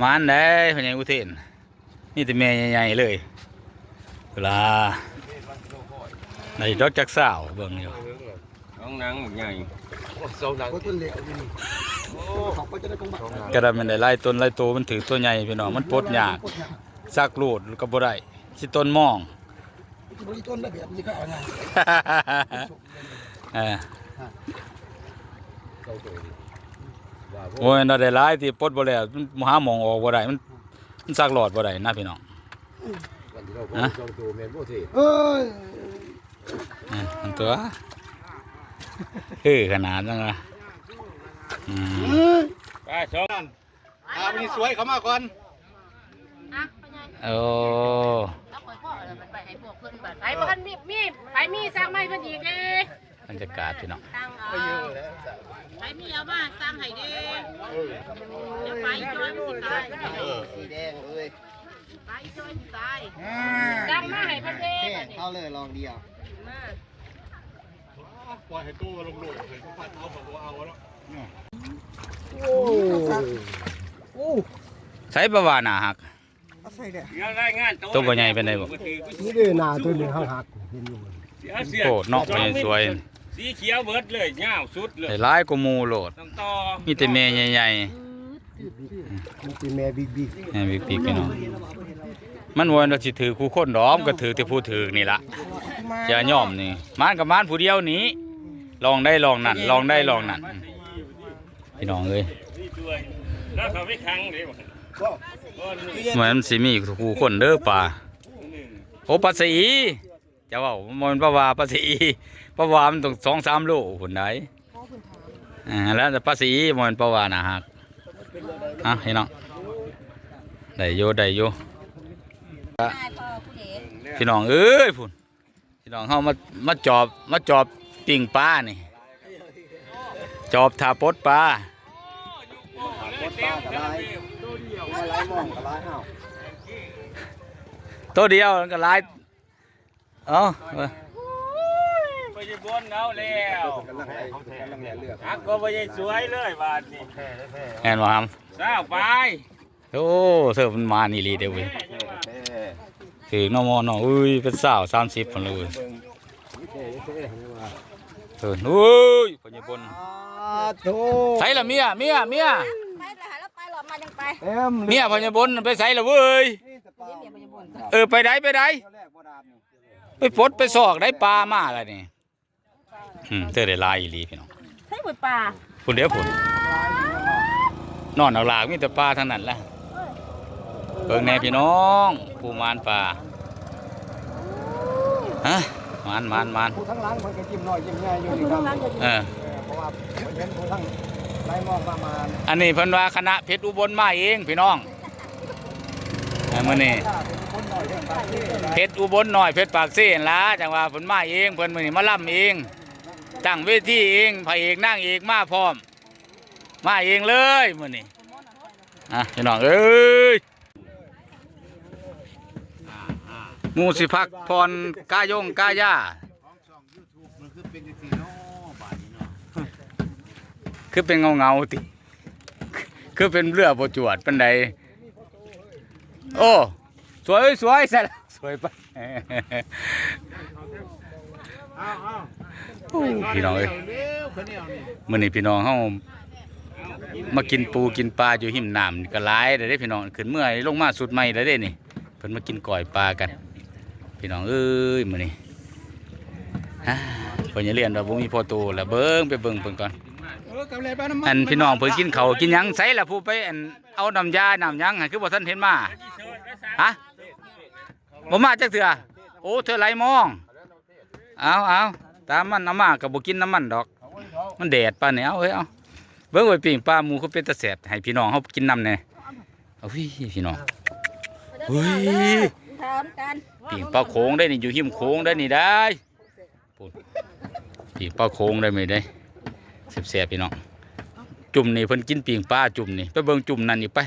มานได้พญาอุเทนนี่แต่แม่ใหญ่ๆเลยเวลาในดอกจักสาวเบิ่งอยู่น้องนางใหญ่ก็ต้นเหลวนี่เขาก็จะได้กองบัตรกระดามันได้ไล่ต้นไล่โตมันถือตัวใหญ่พี่น้องมันปลดยากซักรูดก็บ่ได้สิต้นมองที่บริต้นระเบียบนี่ก็เอาไงเออ โอ้ยน่าได้หลายที่ปลดบ่แล้วมันหาหมองออกบ่ได้มันมันซักหลอดบ่ได้นะพี่น้องฮะเอ้ยอะมันตัวเออขนาดนั้นนะอืมไปชมอาวันนี้สวยเขามาก่อนอะไปไงโอ้แล้วคอยพ่อเออมันไปให้พวกเพิ่นบัดไปบ่ทันมีมีไปมีสร้างไม้เพิ่นอีกเด้บ รรยากาศพี่น้องไปมีเอามาสร้างให้ด้เดี๋ยวไปจอยมันสิตายสีแดงเลยไปจอยสิตายสร้างมาให้เพิ่นเด้บัดนี้เข้าเลยลองเดียวมาใช้ประวาหนาหักเอาใส่เด้อเดี๋ยวรายงานตัวใหญ่เป็นไดบ่นี่เด้อหน้าตัวนี้หักห็นอยู่โอ้เนาะแม่สวย สีเขียวเบิดเลยยาวสุดเลยได้หลายกว่าหมู่โลด ต้องต่อมีแต่แม่ใหญ่นี่เป็นแม่บิ๊กบิ๊กๆแม่บิ๊กๆพี่น้อง มันว่าเราสิถือคู่คนดอมก็ถือแต่ผู้ถือนี่ล่ะอย่าย่อมนี่มานกับมานผู้เดียวนี้ ลองได้ลองนั่นลองได้ลองนั่นพี่น้องเอ้ยนี่ด้วยแล้วเขาไม่คังเลยบ่เหมือนมันสิมีคู่คนเด้อป่าโอ้ปลาสีจะเว่ามันปลาวาปลาสีปลาวามันต้องสองสามโลหุ่นไหนอ่าแล้วแต่ปลาสีมันปลาวานะฮักอะพี่น้องได้โยได้โยพี่น้องเอ้ยพุ่นพี่น้องเฮามามาจอบมาจอบปิ่งปลานี่จอบทาปดปลาตัวเดียวก็หลายเอ้า ไปจะบนเอาแล้วกำลังไอ้กำลังเลือกฮักก็ไปยังสวยเลยบาดนี้แอนว่าฮัมสาวไปโอ้เสิร์ฟมันมานี่ลีเด้อเว้ยถือน้องมอน้องอุ้ยเป็นสาวสามสิบคนเลยเว้ยเอออุ้ยพญบนโธ่ใส่ละเมียเมียเมียไปแล้วหาแล้วไปหลอดมาจังไปเต็มเมียพญบนไปใส่ละเว้ยนี่ตะปาเดี๋ยวเมียมันจะบ่นเออไปไหนไปไหนแรกบ่ดามนี่ไปปลดไปสอกได้ปลามาอะไรนี่ อืมเจอได้หลายอีหลีพี่น้องใช่บ่ป่าพุ่นเดี๋ยวพุ่นนอนเอาหลากมีแต่ปลาทั้งนั้นแหละเบิ่งแน่พี่น้องผู้มานปลาฮะมานมานมานผู้ทั้งหล้างมันก็จิ้มน้อยจิ้มใหญ่อยู่นี่ครับเออเพราะว่าเห็นผู้ทั้งไล่มองประมาณอันนี้เพิ่นว่าคณะเพชรอุบลมาเองพี่น้องอันมื้อนี้เป็นคนน้อยเรื่องปากที่เพชรอุบลน้อยเพชรปากเสียนล่ะจังว่าเพิ่นมาเองเพิ่นมื้อนี้มาล่ำเอง ตั้งเวทีเองพระเอกนางเอกมาพร้อม มาเองเลยมื้อนี้อะพี่น้องเอ้ยหมูสิพักพรกายงกายาคือเป็นเงาเงาติ คือเป็นเรือประจวดเป็นใดโอ้ สวยสวยเสร็จสวยไปโอ้ พี่น้องเอ้ยมื้อนี้พี่น้องเฮามากินปูกินปลาอยู่หิมน้ำนี่ก็หลายเด้อเด้พี่น้องขึ้นเมื่อยลงมาสุดใหม่แล้วเด้นี่เพิ่นมากินก่อยปลากัน พี่น้องเอ้ยมื้อนี้ฮ่าเพิ่นอย่าเรียนว่าบ่มีพ่อโตแล้วเบิ่งไปเบิ่งเพิ่นก่อนเออกำไรบ้านน้ำมันอันพี่น้องเพิ่นกินข้าวกินหยังไสล่ะผู้ไปอันเอาน้ำยาน้ำหยังหั่นคือบ่ทันเห็นมาฮะบ่มาจักเทื่อโอ้เธอไหลมองเอาเอา ตามมันเอามาก็บ่กินน้ำมันดอก มันแดดปานนี้เอาเอ้ยเอาเบิ่งไว้ปิ้งปลาหมูเขาเป็นตาแซ่บให้พี่น้องเฮากินน้ำแน่เอาวิพี่น้องเฮ้ยทำกันปิ้งปลาโขงได้นี่อยู่หิมโขงได้นี่ได้พูดปิ้งปลาโขงได้ไหมได้แซ่บๆพี่น้องจุ่มนี่เพิ่นกินปิ่งปลาจุ่มนี่ไปเบิ่งจุ่มนั่นอีกไป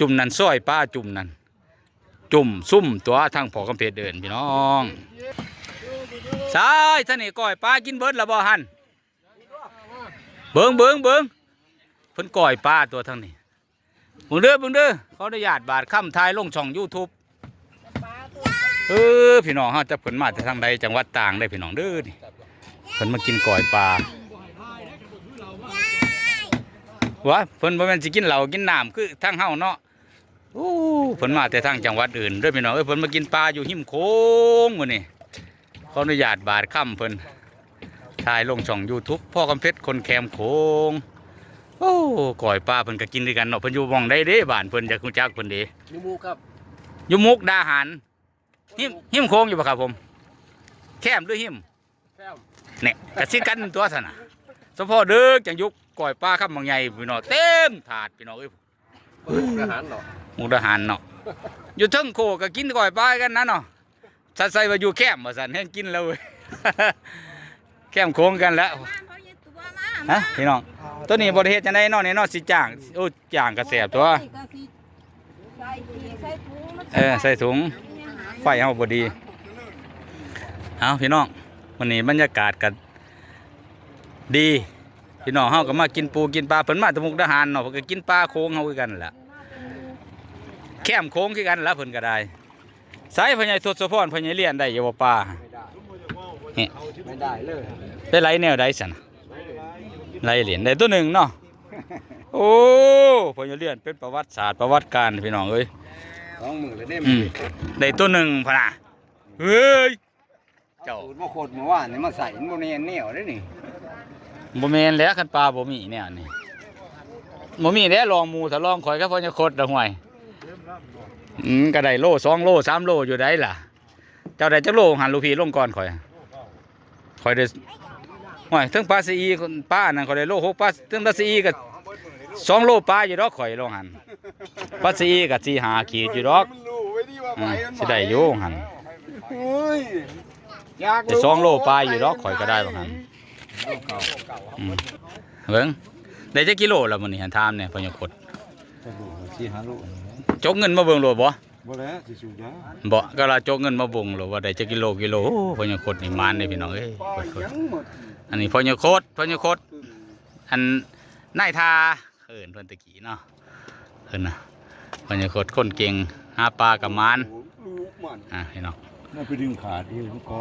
จุ่มนั่นซอยปลาจุ่มนั่นจุ่มซุ่มตัวทางพอกำเพชรเดินพี่น้อง ใช่ท่านนี่ก้อยปลากินเบิดละบ่หันเบิ่งเบิ่งเบิ่งเพิ่นก้อยปลาตัวทางนี้เบิ่งเด้อเบิ่งเด้อขออนุญาตบาดค่ำทายลงช่อง YouTube เออพี่น้องฮาจะเพิ่นมาจากทางใดจังหวัดต่างได้พี่น้องเด้อนี่เพิ่นมากินก่อยปลาว่าเพิ่นบ่แม่นสิกินเหล้ากินน้ำคือทางเฮาเนาะโอ้เพิ่นมาแต่ทางจังหวัดอื่นเด้อพี่น้องเอ้ยเพิ่นมากินปลาอยู่หิมโขงมื้อนี้ ขออนุญาตบาดค่ำเพิ่นถ่ายลงช่อง YouTube พ่อกำเพชรคนแคมโขงโอ้ก่อยปลาเพิ่นก็กินด้วยกันเนาะเพิ่นอยู่หม่องใดเด้บ้านเพิ่นอยากรู้จักเพิ่นเด้นิมูครับอยู่มุกดาหารหิมหิมโค้งอยู่ปะครับผม แคมหรือหิมแก้มเนี่ยกระชิกันตัวสนะสมพอเด้อจังยุกก่อยปลาข้ามบางใหญ่พี่น้องเต็มถาดพี่น้องเอ้ยเปิดอาหารเนาะมุกดาหารเนาะอยู่เทึงโคก็กินก่อยปลากันนะเนาะ สัใส่ว่าอยู่แคมมาสันแห้งกินแล้วเว้ยแคมโค้งกันแล้วฮะพี่น้องตัวนี้บริเฮ็ดจังไดเนาะนี่เนาะสิจ้างโอ้จ้างกระแสบตัวใส่ที่ใส่ถุงมันเออใส่ถุงไฟเฮาบ่ดีเอาพี่น้องวันนี้บรรยากาศกันดีพี่น้องเฮาก็มากินปูกินปลาเพิ่นมาตะมุกดาหารเนาะเพิ่นก็กินปลาโค้งเฮาคือกันแหละแคมโค้งคือกันละเพิ่นก็ได้ สายพญายทศพรพญายเลียนได้อยู่บ่ปลาไม่ได้เลยได้ไหลแนวใดซั่นน่ะไหลเหรียญได้ตัวหนึ่งเนาะโอ้พญายเลียนเป็นประวัติศาสตร์ประวัติการพี่น้องเอ้ยสองมือเลยได้อืมได้ตัวหนึ่งพะนะเฮ้ยเจ้าสูตรมาโคตรเมื่อวานนี่มาใส่มันบ่เนียนเหนียวได้นี่บ่แม่นแหล้วคันปลาบ่มีแนวนี่บ่มีแหล้วลองหมูถ้าลองข่อยก็พอจะคดดอกห่วย อืมก็ได้โลสองโลสามโลอยู่ได้ล่ะ เจ้าได้จักโลหันลูกพี่ลงก่อนข่อยข่อยได้ห่วยถึงปลาซีอีคนปลาอันนั้นข่อยได้โลหกปลาถึงปลาซีอีก็สองโลปลาอยู่ดอกข่อยลงหันปลาซีอีก็สี่หาขีดอยู่ดอกมันรู้ไว้ดีว่าอืมสิได้อยู่หันเฮ้ยอยากแต่สองโลปลาอยู่ดอกข่อยก็ได้บางหันอืมเบิ่งได้จักกิโลแล้วมื้อนี้หันถามเนี่ยพญาคดสี่ห้าโล จกเงินมาเบิ่งโลดบ่บ่แล้วสิสูยาบ่ก็ลาจกเงินมาเบิ่งโลดว่าได้จักกิโลกิโลโอ้พญาคดนี่มานเด้พี่น้องเอ้ยปล่อยคดยังหมดๆอันนี้พญาคดพญาคดอันนายทาเอิ้นเพิ่นตะกี้เนาะเอิ้นน่ะพญาคดคนเก่งหาปลากับมานลูกมันอะพี่น้องน่าไปดึงขาดเองก็